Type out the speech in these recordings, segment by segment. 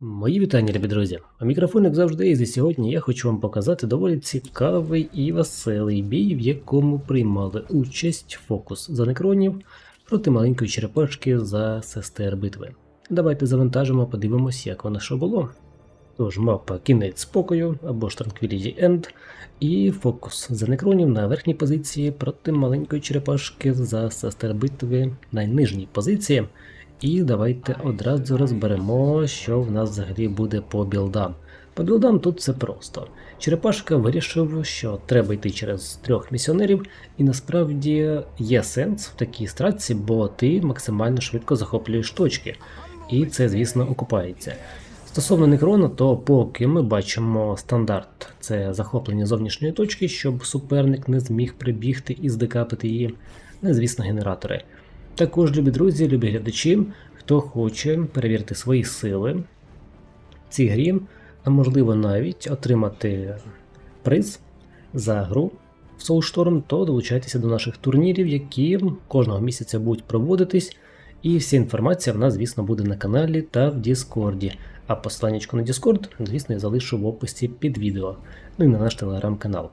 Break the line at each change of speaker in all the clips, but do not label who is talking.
Мої вітання, любі друзі. А мікрофон, як завжди, і сьогодні я хочу вам показати доволі цікавий і веселий бій, в якому приймали участь фокус за некронів проти маленької черепашки за сестер битви. Давайте завантажимо, подивимось, як воно що було. Тож, мапа кінець спокою або ж Tranquility End, і фокус за некронів на верхній позиції проти маленької черепашки за сестер битви на нижній позиції. І давайте одразу розберемо, що в нас взагалі буде по білдам. По білдам тут все просто. Черепашка вирішив, що треба йти через трьох місіонерів, і насправді є сенс в такій стратці, бо ти максимально швидко захоплюєш точки. І це, звісно, окупається. Стосовно некрона, то поки ми бачимо стандарт це захоплення зовнішньої точки, щоб суперник не зміг прибігти і здекапити її. Ну, звісно, генератори. Також, любі друзі, любі глядачі, хто хоче перевірити свої сили в цій грі, а можливо навіть отримати приз за гру в Soulstorm, то долучайтеся до наших турнірів, які кожного місяця будуть проводитись. І вся інформація в нас, звісно, буде на каналі та в Діскорді. А посилання на Discord, звісно, я залишу в описі під відео, ну і на наш телеграм-канал.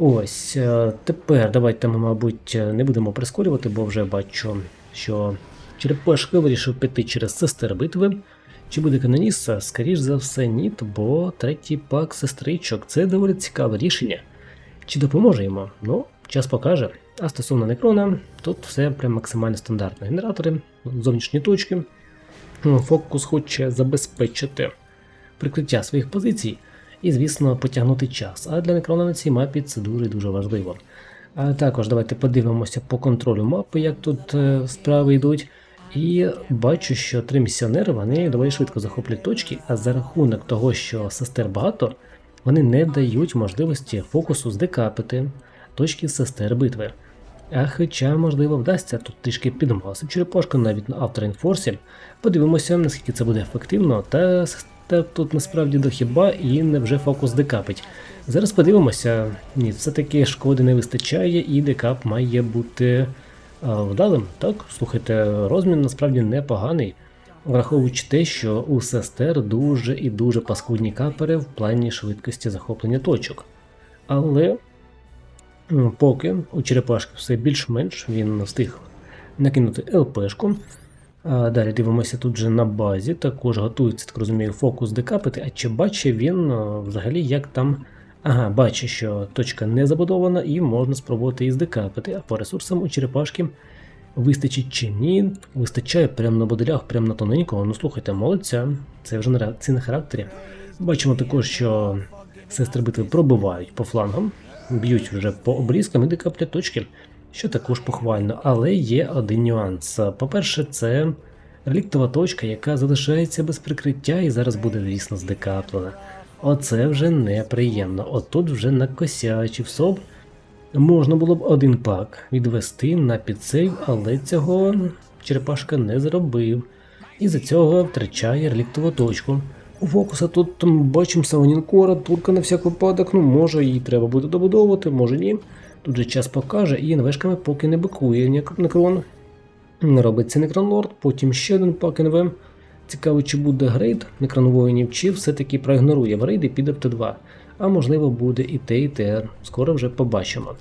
Ось е, тепер давайте ми, мабуть, не будемо прискорювати, бо вже бачу, що Черепашка вирішив піти через сестер битви. Чи буде каноніса? Скоріш за все, ні, бо третій пак сестричок це доволі цікаве рішення. Чи допоможе йому? Ну, час покаже. А стосовно некрона, тут все прям максимально стандартно. Генератори, зовнішні точки. Ну, Фокус хоче забезпечити прикриття своїх позицій і, звісно, потягнути час. А для некрона на цій мапі це дуже дуже важливо. А також давайте подивимося по контролю мапи, як тут е, справи йдуть. І бачу, що три місіонери вони доволі швидко захоплюють точки, а за рахунок того, що сестер багато, вони не дають можливості фокусу здекапити точки сестер битви. А хоча, можливо, вдасться тут трішки підмасити черепашку навіть на авторінфорсі. Подивимося, наскільки це буде ефективно, та сестер тут насправді до хіба і невже фокус декапить. Зараз подивимося, ні, все-таки шкоди не вистачає, і декап має бути а, вдалим. Так, слухайте, розмін насправді непоганий, враховуючи те, що у сестер дуже і дуже паскудні капери в плані швидкості захоплення точок. Але поки у черепашки все більш-менш він встиг накинути ЛПшку. Далі дивимося тут же на базі, також готується, так розумію, фокус декапити, а чи бачить він взагалі, як там. Ага, бачить, що точка не забудована і можна спробувати її здекапити, а по ресурсам у черепашки вистачить чи ні, вистачає прямо на моделях, прямо на тоненького. Ну слухайте, молодця, це вже на реакції на характері. Бачимо також, що сестри битви пробивають по флангам, б'ють вже по обрізкам і декаплять точки, що також похвально. Але є один нюанс. По-перше, це реліктова точка, яка залишається без прикриття і зараз буде, звісно, здекаплена. Оце вже неприємно. Отут вже накосячив соб. Можна було б один пак відвести на підсейв, але цього черепашка не зробив. І за цього втрачає реліктову точку. У фокуса тут бачимо Саванінкора, турка на всяк випадок, ну може її треба буде добудовувати, може ні. Тут же час покаже, і НВшками поки не бикує некрон. Робиться некронлорд, потім ще один пак НВ. Цікаво, чи буде грейд некроновоїнів, чи все-таки проігнорує в і піде в Т2. А можливо буде і те, і те. Скоро вже побачимо.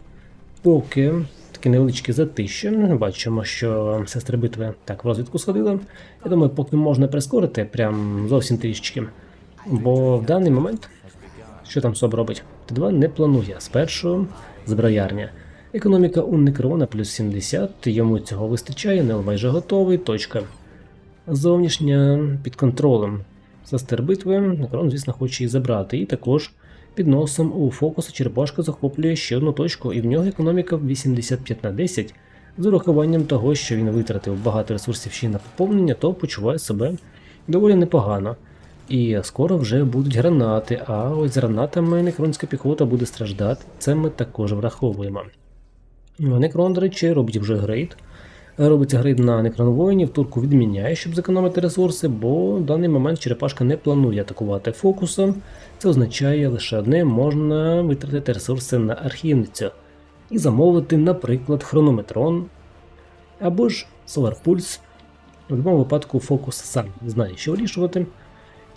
Поки таке невеличке затище, бачимо, що сестри битви так в розвідку сходили. Я думаю, поки можна прискорити, прям зовсім трішечки. Бо в даний момент, що там СОБ робить? Т2 не планує. Спершу зброярня. Економіка Некрона плюс 70, йому цього вистачає, Нел майже готовий, точка. Зовнішня під контролем сестер битви, Некрон, звісно, хоче її забрати. І також під носом у фокусу черепашка захоплює ще одну точку, і в нього економіка 85 на 10. З урахуванням того, що він витратив багато ресурсів ще на поповнення, то почуває себе доволі непогано. І скоро вже будуть гранати, а ось з гранатами некронська піхота буде страждати, це ми також враховуємо. Некрон, до речі, робить вже грейд. Робиться грейд на некрон воїнів, турку відміняє, щоб зекономити ресурси, бо в даний момент черепашка не планує атакувати фокусом. Це означає лише одне, можна витратити ресурси на архівницю і замовити, наприклад, хронометрон або ж Solar Pulse. В будь-якому випадку фокус сам знає, що вирішувати.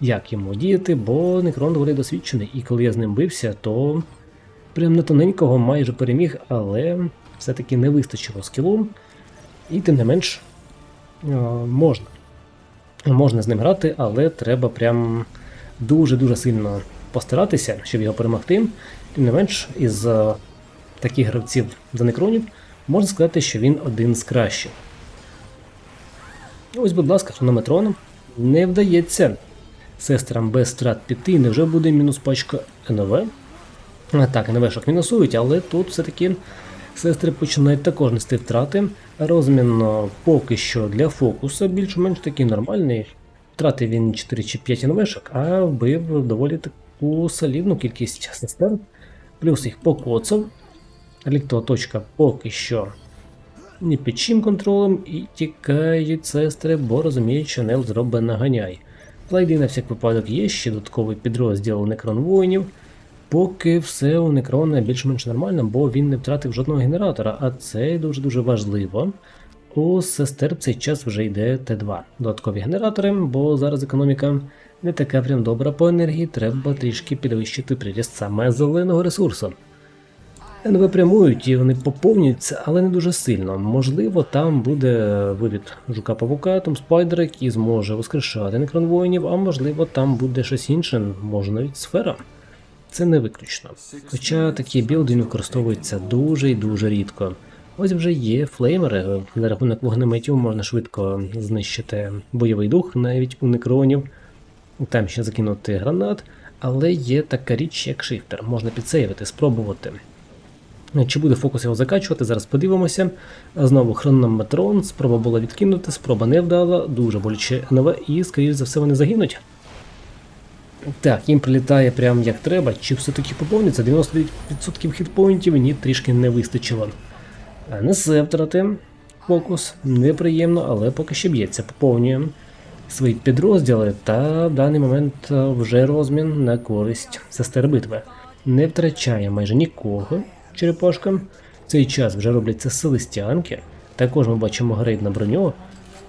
Як йому діяти, бо Некрон доволі досвідчений, і коли я з ним бився, то прям на тоненького майже переміг, але все-таки не вистачило скілу. І тим не менш е, можна. Можна з ним грати, але треба прям дуже-дуже сильно постаратися, щоб його перемогти. Тим не менш, із е, таких гравців за некронів можна сказати, що він один з кращих. Ось, будь ласка, хронометрон. Не вдається сестрам без втрат піти, невже буде мінус пачка НВ? Так, НВшок мінусують, але тут все-таки сестри починають також нести втрати. Розмін поки що для фокуса більш-менш такий нормальний. Втратив він 4 чи 5 НВшок, а вбив доволі таку солідну кількість сестер. Плюс їх покоцав. Ліктова точка поки що не під чим контролем і тікають сестри, бо розуміють, що Нел зробить наганяй. Плайди на всяк випадок є, ще додатковий підрозділ Некрон воїнів. Поки все у Некрона більш-менш нормально, бо він не втратив жодного генератора, а це дуже-дуже важливо. У сестер в цей час вже йде Т2. Додаткові генератори, бо зараз економіка не така прям добра по енергії, треба трішки підвищити приріст саме зеленого ресурсу. НВ прямують і вони поповнюються, але не дуже сильно. Можливо, там буде вивід жука павука, там спайдер, який зможе воскрешати некрон воїнів, а можливо, там буде щось інше, може навіть сфера. Це не виключно. Хоча такі білди використовуються дуже і дуже рідко. Ось вже є флеймери, за рахунок вогнеметів можна швидко знищити бойовий дух навіть у некронів. Там ще закинути гранат, але є така річ, як шифтер, можна підсейвити, спробувати. Чи буде фокус його закачувати, зараз подивимося. Знову хронометрон, спроба була відкинути, спроба не вдала, дуже боляче НВ, і, скоріш за все, вони загинуть. Так, їм прилітає прям як треба, чи все-таки поповниться? 99% хітпоінтів, ні, трішки не вистачило. Несе втрати. Фокус неприємно, але поки що б'ється, поповнює свої підрозділи, та в даний момент вже розмін на користь сестер битви. Не втрачає майже нікого черепашка. В цей час вже робляться селестянки. Також ми бачимо грейд на броню.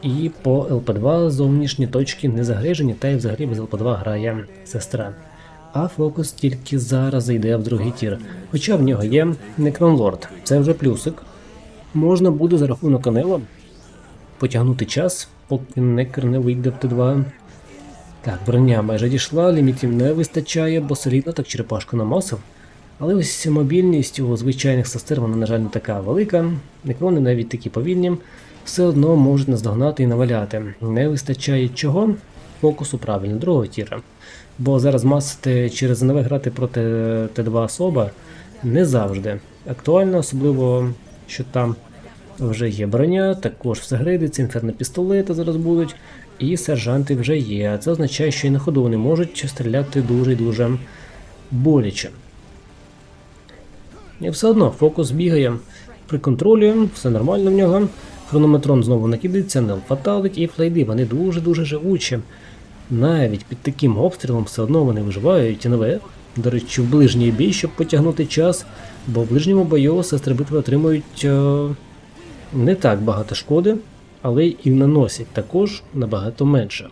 І по ЛП2 зовнішні точки не загрижені, та й взагалі без ЛП2 грає сестра. А фокус тільки зараз зайде в другий тір. Хоча в нього є Некронлорд, це вже плюсик. Можна буде за рахунок Анела потягнути час, поки Некр не вийде в Т2. Так, броня майже дійшла, лімітів не вистачає, бо солідно так черепашку намасив. Але ось мобільність у звичайних сестер, вона, на жаль, не така велика, некрони навіть такі повільні, все одно можуть наздогнати і наваляти. Не вистачає чого? Фокусу правильно, другого тіра. Бо зараз масити через НВ грати проти Т2 особа не завжди. Актуально, особливо, що там вже є броня, також все грейдиться, інферно пістолети зараз будуть, і сержанти вже є. Це означає, що і на ходу вони можуть стріляти дуже дуже боляче. І все одно фокус бігає при контролі, все нормально в нього. Хронометрон знову накидається, не фаталить і флейди, вони дуже-дуже живучі. Навіть під таким обстрілом все одно вони виживають НВ. До речі, в ближній бій, щоб потягнути час, бо в ближньому бою сестри битви отримують е не так багато шкоди, але і наносять також набагато менше.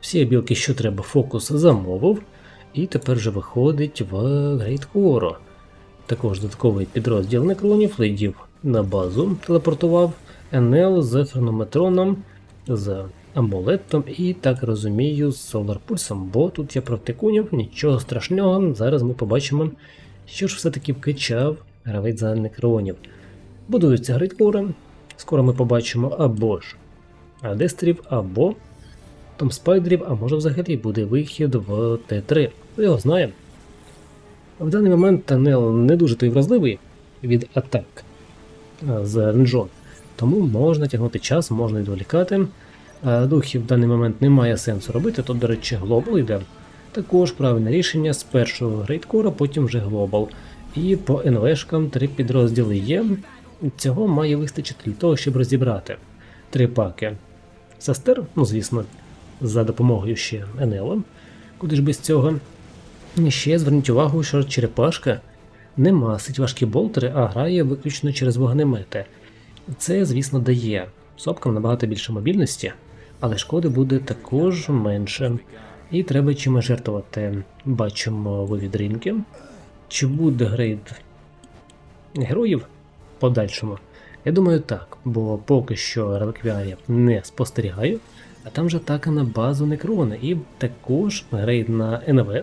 Всі білки, що треба, фокус замовив. І тепер вже виходить в грейдкору. Також додатковий підрозділ некронів лейдів на базу телепортував НЛ з хронометроном, з амулетом і, так розумію, з соларпульсом, бо тут є проти кунів, нічого страшного. Зараз ми побачимо, що ж все-таки вкачав гравець за некронів. Будуються грейдкори, скоро ми побачимо або ж адестрів, або там спайдерів, а може взагалі буде вихід в Т3. Хто його знає. В даний момент Танел не дуже той вразливий від атак з ренджон, тому можна тягнути час, можна відволікати. Духів в даний момент немає сенсу робити, тут, до речі, глобал йде. Також правильне рішення з першого грейдкора, потім вже глобал. І по НВшкам три підрозділи є. Цього має вистачити для того, щоб розібрати три паки. Сестер, ну звісно, за допомогою ще НЛ. Куди ж без цього? Ще зверніть увагу, що черепашка не масить важкі болтери, а грає виключно через вогнемети. Це, звісно, дає сопкам набагато більше мобільності, але шкоди буде також менше. І треба чимось жертвувати. Бачимо вивід ринки. Чи буде грейд героїв подальшому? Я думаю, так, бо поки що реліквіарів не спостерігаю, а там же атака на базу Некрона і також грейд на НВ.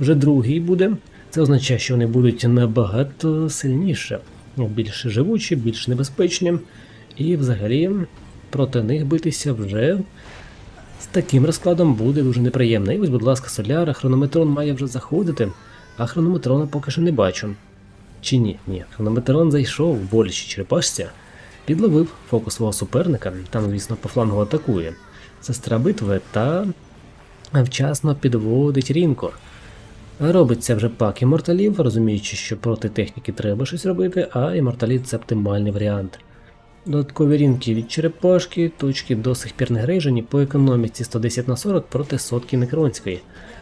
Вже другий буде. Це означає, що вони будуть набагато сильніше, більш живучі, більш небезпечні, і взагалі проти них битися вже з таким розкладом буде дуже неприємно. І ось, будь ласка, соляра, хронометрон має вже заходити, а хронометрона поки що не бачу. Чи ні? Ні, хронометрон зайшов в болячі черепашця, підловив фокус свого суперника, там, звісно, по флангу атакує. Сестра битви та вчасно підводить рінко. Робиться вже пак іморталів, розуміючи, що проти техніки треба щось робити, а іморталів це оптимальний варіант. Додаткові рінки від черепашки, точки до сих пір не грейжені по економіці 110 на 40 проти сотки некронської.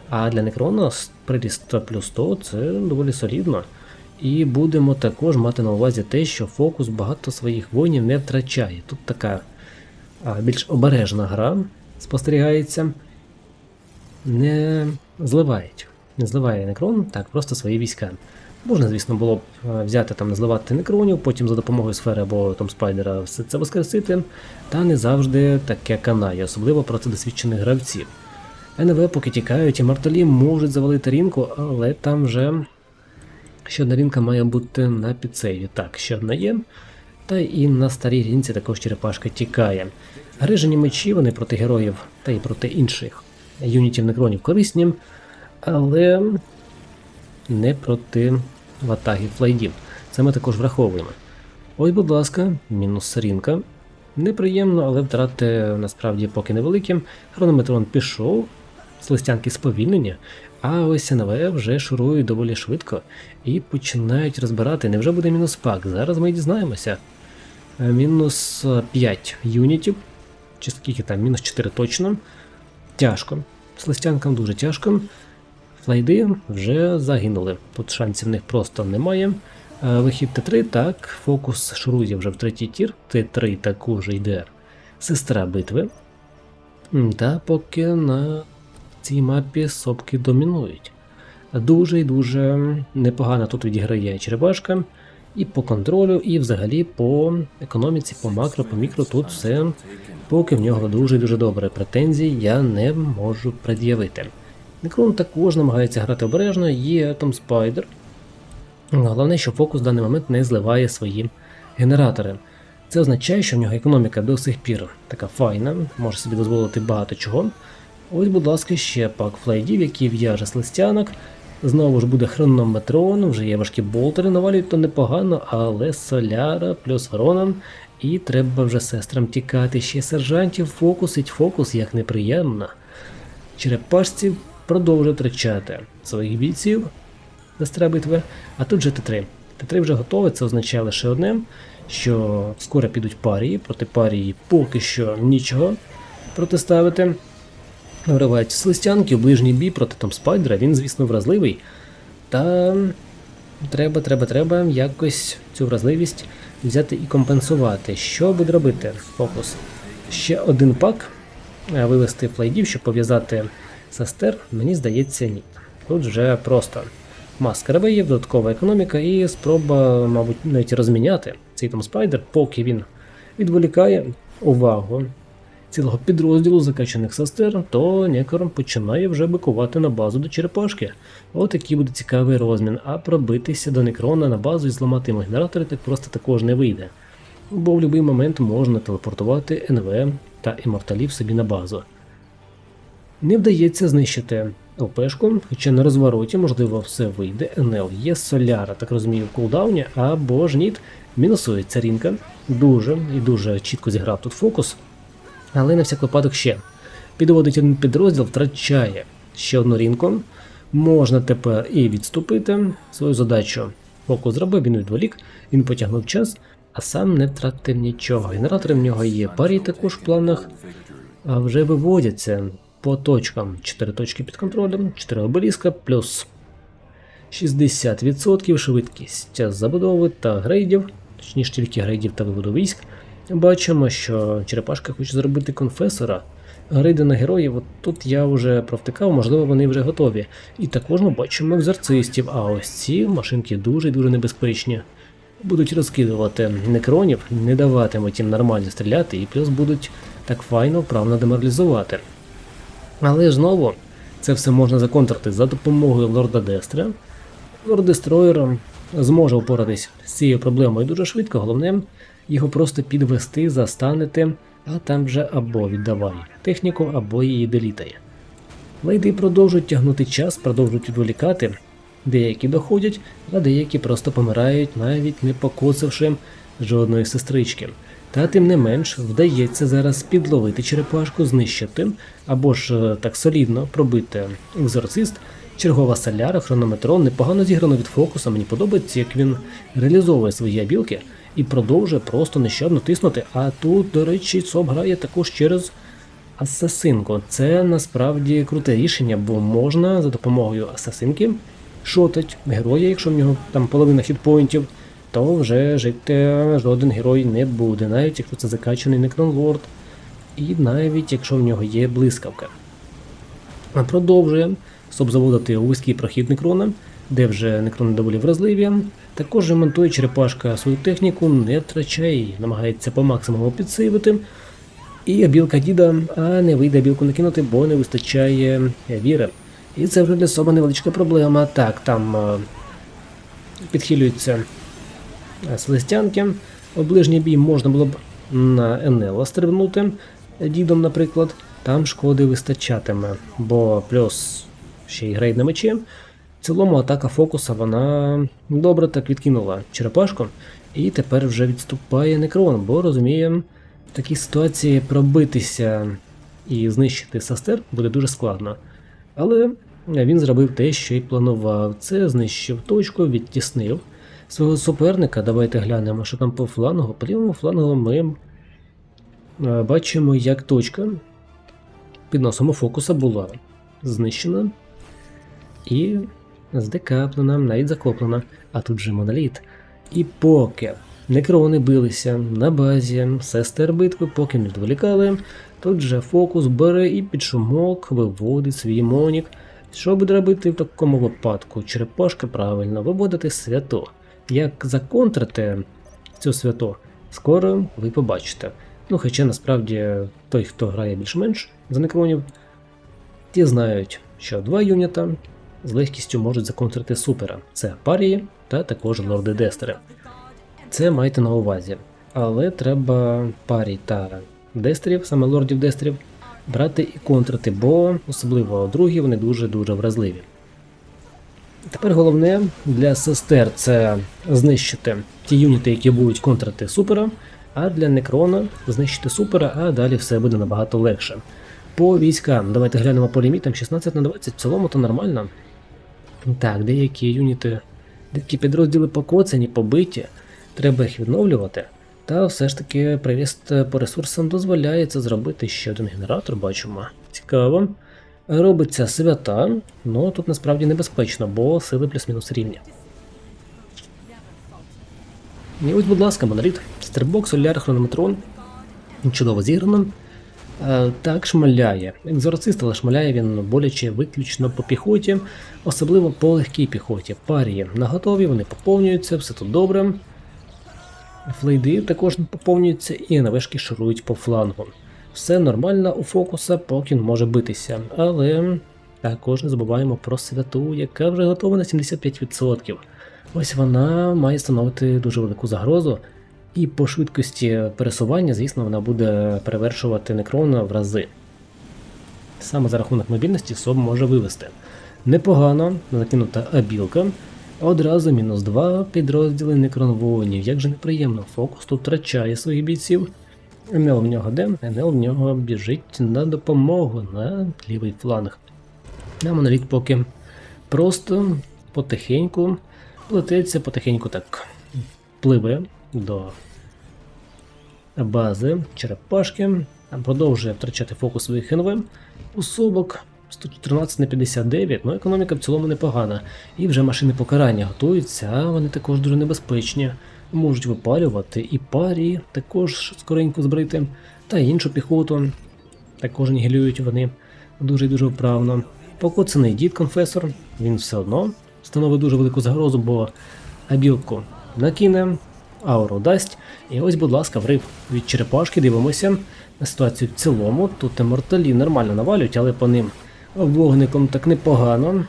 А для некрона приріст плюс 100 це доволі солідно. І будемо також мати на увазі те, що фокус багато своїх воїнів не втрачає. Тут така а, більш обережна гра спостерігається. Не зливають. Не зливає некрон, так, просто свої війська. Можна, звісно, було б е, взяти там, зливати некронів, потім за допомогою сфери або там спайдера все це воскресити, та не завжди таке канає, особливо проти досвідчених гравців. НВ поки тікають, і мартелі можуть завалити рінку, але там вже ще одна рінка має бути на підсейві. Так, ще одна є. Та і на старій рінці також черепашка тікає. Грижені мечі вони проти героїв та й проти інших юнітів некронів корисні, але не проти ватагів флайдів. Це ми також враховуємо. Ось, будь ласка, мінус сарінка. Неприємно, але втрати насправді поки невеликі. Хронометрон пішов, слистянки сповільнення, а ось НВ вже шурують доволі швидко і починають розбирати. Невже буде мінус пак? Зараз ми дізнаємося. Е, Мінус 5 юнітів, чи скільки там, мінус 4 точно. Тяжко. Слистянкам дуже тяжко. Флайди вже загинули. Тут шансів в них просто немає. Е, Вихід Т3, так, фокус шурує вже в третій тір, Т3 також йде сестра битви. Та поки на цій мапі сопки домінують. Дуже і дуже непогано тут відіграє черепашка. І по контролю, і взагалі по економіці, по макро, по мікро тут все поки в нього дуже дуже добре. Претензій я не можу пред'явити. Некрон також намагається грати обережно, є там спайдер. Головне, що фокус в даний момент не зливає свої генератори. Це означає, що в нього економіка до сих пір така файна, може собі дозволити багато чого. Ось, будь ласка, ще пак флейдів, який в'яже з листянок. Знову ж буде хронометрон, вже є важкі болтери, навалюють то непогано, але соляра плюс Ронан. І треба вже сестрам тікати. Ще сержантів фокусить фокус як неприємно. Черепашці продовжує втрачати своїх бійців сестра битви, а тут же Т3. Т3 вже готовий, це означає лише одне, що скоро підуть парії, проти парії поки що нічого протиставити. Вриваються слистянки у ближній бій проти там спайдера, він, звісно, вразливий. Та треба, треба, треба якось цю вразливість взяти і компенсувати. Що буде робити фокус? Ще один пак е, вивести флайдів, щоб пов'язати сестер, мені здається, ні. Тут вже просто маска рабеїв, додаткова економіка і спроба, мабуть, навіть розміняти цей там спайдер, поки він відволікає увагу цілого підрозділу закачаних сестер, то Некором починає вже бикувати на базу до черепашки. От який буде цікавий розмін, а пробитися до некрона на базу і зламати йому генератори так просто також не вийде. Бо в будь-який момент можна телепортувати НВ та іморталів собі на базу. Не вдається знищити ЛПшку, хоча на розвороті, можливо, все вийде. НЛ є соляра, так розумію, в кулдауні, або ж ніт. Мінусується рінка. Дуже і дуже чітко зіграв тут фокус. Але на всяк випадок ще. Підводить один підрозділ, втрачає ще одну рінку. Можна тепер і відступити свою задачу. Фокус зробив, він відволік, він потягнув час, а сам не втратив нічого. Генератори в нього є. Парі також в планах вже виводяться по точкам. 4 точки під контролем, 4 обеліска, плюс 60% швидкість забудови та грейдів, точніше тільки грейдів та виводу військ. Бачимо, що Черепашка хоче зробити конфесора. Гриди на героїв, от тут я вже провтикав, можливо, вони вже готові. І також ми бачимо екзорцистів, а ось ці машинки дуже і дуже небезпечні. Будуть розкидувати некронів, не даватимуть їм нормально стріляти, і плюс будуть так файно вправно деморалізувати. Але знову це все можна законтрити за допомогою лорда Дестра. Лорд Дестройер зможе впоратись з цією проблемою дуже швидко, головне його просто підвести, застанете, а там вже або віддавай техніку, або її делітає. Лейди продовжують тягнути час, продовжують відволікати. Деякі доходять, а деякі просто помирають, навіть не покоцавши жодної сестрички. Та тим не менш вдається зараз підловити черепашку, знищити, або ж е, так солідно пробити екзорцист, чергова соляра, хронометрон, непогано зіграно від фокуса. Мені подобається, як він реалізовує свої абілки і продовжує просто нещадно тиснути. А тут, до речі, СОП грає також через асасинку. Це насправді круте рішення, бо можна за допомогою асасинки шотить героя, якщо в нього там половина хітпоінтів, то вже жити жоден герой не буде, навіть якщо це закачаний некронлорд, і навіть якщо в нього є блискавка. Продовжує щоб заводити вузький прохід некрона, де вже некрони доволі вразливі. Також ремонтує черепашка свою техніку, не втрачає її, намагається по максимуму підсивити. І білка діда, а не вийде білку накинути, бо не вистачає віри. І це вже для себе невеличка проблема. Так, там е, підхилюються селестянки. У ближній бій можна було б на Енела стрибнути дідом, наприклад. Там шкоди вистачатиме, бо плюс ще й грейд на мечі. В цілому атака фокуса вона добре так відкинула черепашку, і тепер вже відступає некрон, бо розуміє, в такій ситуації пробитися і знищити састер буде дуже складно. Але він зробив те, що й планував. Це знищив точку, відтіснив свого суперника. Давайте глянемо, що там по флангу. По лівому флангу ми е, бачимо, як точка під носом фокуса була знищена і здекаплена, навіть захоплена, а тут же моноліт. І поки некрони билися на базі, сестер битви, поки не відволікали, тут же фокус бере і під шумок виводить свій монік. Що буде робити в такому випадку? Черепашка правильно виводити свято. Як законтрити цю свято, скоро ви побачите. Ну, хоча насправді той, хто грає більш-менш за некронів, ті знають, що два юніта з легкістю можуть законтрити супера. Це парії та також лорди Дестери. Це майте на увазі. Але треба парій та дестерів, саме лордів дестерів, брати і контрити, бо особливо другі вони дуже-дуже вразливі. Тепер головне для сестер це знищити ті юніти, які будуть контрити супера, а для некрона знищити супера, а далі все буде набагато легше. По військам, давайте глянемо по лімітам 16 на 20, в цілому то нормально. Так, деякі юніти, деякі підрозділи покоцані, побиті, треба їх відновлювати. Та все ж таки привіст по ресурсам дозволяє це зробити ще один генератор, бачимо. Цікаво. Робиться свята, але тут насправді небезпечно, бо сили плюс-мінус рівні. І ось, будь ласка, моноліт. Стербок, соляр, хронометрон. Чудово зіграно. Е, так шмаляє. Екзорцист, але шмаляє він боляче виключно по піхоті, особливо по легкій піхоті. Парії наготові, вони поповнюються, все тут добре. Флейди також поповнюються і навешки шурують по флангу. Все нормально у фокуса, поки він може битися, але також не забуваємо про святу, яка вже готова на 75%. Ось вона має становити дуже велику загрозу. І по швидкості пересування, звісно, вона буде перевершувати некрона в рази. Саме за рахунок мобільності СОБ може вивести. Непогано закинута абілка. Одразу мінус 2 підрозділи некрон воїнів. Як же неприємно, фокус тут втрачає своїх бійців. НЛ в нього де? НЛ в нього біжить на допомогу на лівий фланг. А моноліт поки просто потихеньку плететься, потихеньку так пливе до бази черепашки. Продовжує втрачати фокус своїх НВ. Усобок 114 на 59, ну економіка в цілому непогана. І вже машини покарання готуються, а вони також дуже небезпечні. можуть випалювати і парі також скоренько збрити, та іншу піхоту. Також анігілюють вони дуже дуже вправно. Покоцаний дід конфесор, він все одно становить дуже велику загрозу, бо абілку накине, ауру дасть. І ось, будь ласка, врив від черепашки, дивимося на ситуацію в цілому. Тут морталі нормально навалюють, але по ним вогником так непогано.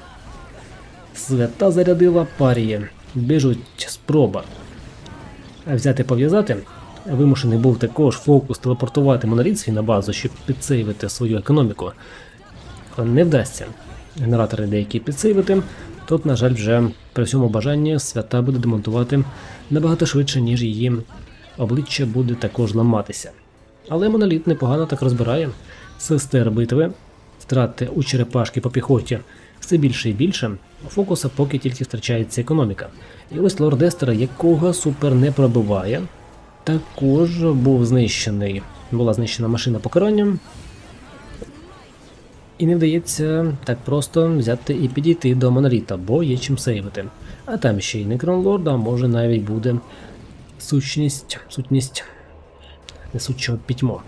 Свята зарядила паріє. Біжуть спроба. Взяти пов'язати. Вимушений був також фокус телепортувати моноліт свій на базу, щоб підсейвити свою економіку. Не вдасться. Генератори деякі підсейвити. Тут, на жаль, вже при всьому бажанні свята буде демонтувати набагато швидше, ніж її обличчя буде також ламатися. Але моноліт непогано так розбирає сестер битви, втрати у черепашки по піхоті все більше і більше. Фокуса поки тільки втрачається економіка. І ось лорд Естера, якого супер не пробиває, також був знищений. Була знищена машина покаранням. І не вдається так просто взяти і підійти до моноліта, бо є чим сейвити. А там ще й Некрон Лорда, може навіть буде сутність, сутність несучого пітьмо.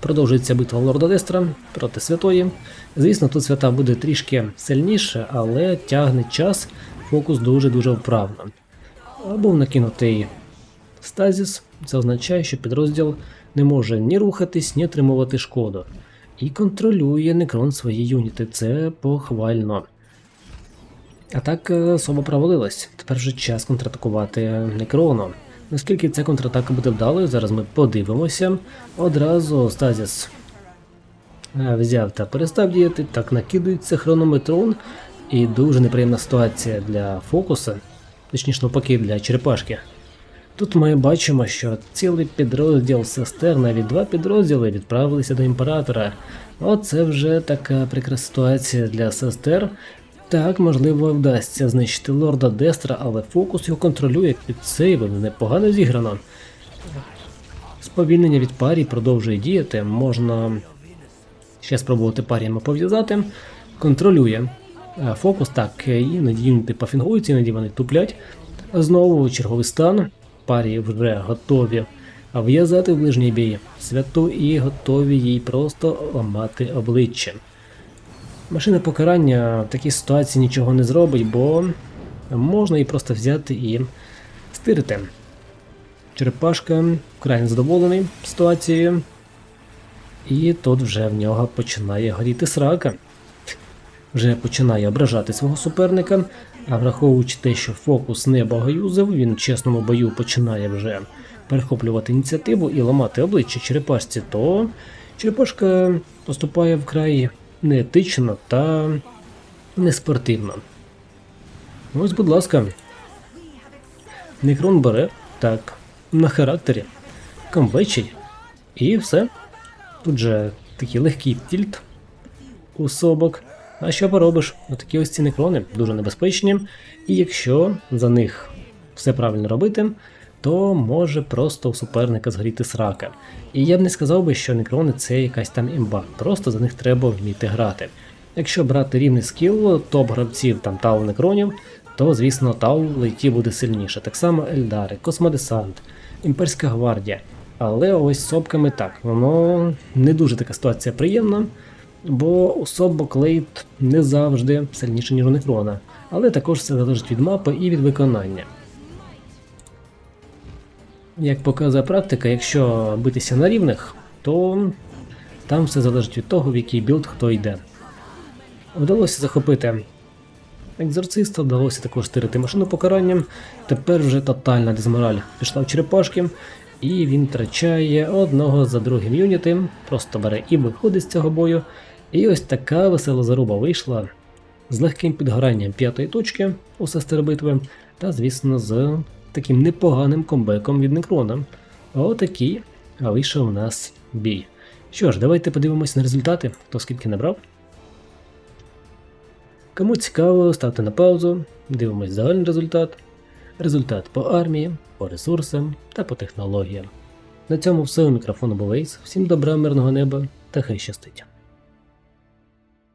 Продовжується битва Лорда Дестра проти святої. Звісно, тут свята буде трішки сильніше, але тягне час, фокус дуже-дуже вправно. Був накинутий стазіс, це означає, що підрозділ не може ні рухатись, ні отримувати шкоду. І контролює некрон свої юніти, це похвально. А так е, особа провалилась. Тепер вже час контратакувати некрону. Наскільки ця контратака буде вдалою, зараз ми подивимося. Одразу Стазіс е, взяв та перестав діяти, так накидується хронометрон. І дуже неприємна ситуація для фокуса, точніше навпаки для черепашки. Тут ми бачимо, що цілий підрозділ сестер, навіть два підрозділи відправилися до імператора. Оце вже така прикра ситуація для сестер. Так, можливо, вдасться знищити лорда Дестра, але фокус його контролює під сейвом, непогано зіграно. Сповільнення від парі продовжує діяти, можна ще спробувати паріями пов'язати. Контролює фокус, так, іноді юніти пофінгуються, іноді вони туплять. Знову черговий стан. Парі вже готові в'язати ближній бій святу і готові їй просто ламати обличчя. Машина покарання в такій ситуації нічого не зробить, бо можна її просто взяти і стирити. Черепашка вкрай незадоволений ситуацією, і тут вже в нього починає горіти срака. Вже починає ображати свого суперника, а враховуючи те, що фокус не багаюзив, він в чесному бою починає вже перехоплювати ініціативу і ламати обличчя черепашці, то черепашка поступає вкрай неетично та неспортивно. Ось, будь ласка, Некрон бере так, на характері, камбечить, і все. Тут же такий легкий тільт у собок. А що поробиш? Отакі ось ці некрони дуже небезпечні, і якщо за них все правильно робити, то може просто у суперника згоріти срака. І я б не сказав би, що некрони це якась там імба, просто за них треба вміти грати. Якщо брати рівний скіл топ-гравців там тау некронів, то звісно тау лейті буде сильніше. Так само Ельдари, Космодесант, Імперська гвардія. Але ось з сопками так, воно не дуже така ситуація приємна бо особо клейт не завжди сильніше, ніж у некрона, але також все залежить від мапи і від виконання. Як показує практика, якщо битися на рівних, то там все залежить від того, в який білд хто йде. Вдалося захопити екзорциста, вдалося також стирити машину покаранням. Тепер вже тотальна дезмораль пішла в черепашки, і він втрачає одного за другим юніти, просто бере і виходить з цього бою. І ось така весела заруба вийшла з легким підгоранням п'ятої точки у сестер битви, та, звісно, з таким непоганим комбеком від Некрона. Отакий вийшов у нас бій. Що ж, давайте подивимося на результати, хто скільки набрав. Кому цікаво, ставте на паузу, дивимось загальний результат. Результат по армії, по ресурсам та по технологіям. На цьому все у мікрофону був Ейс. Всім добра, мирного неба та хай щастить.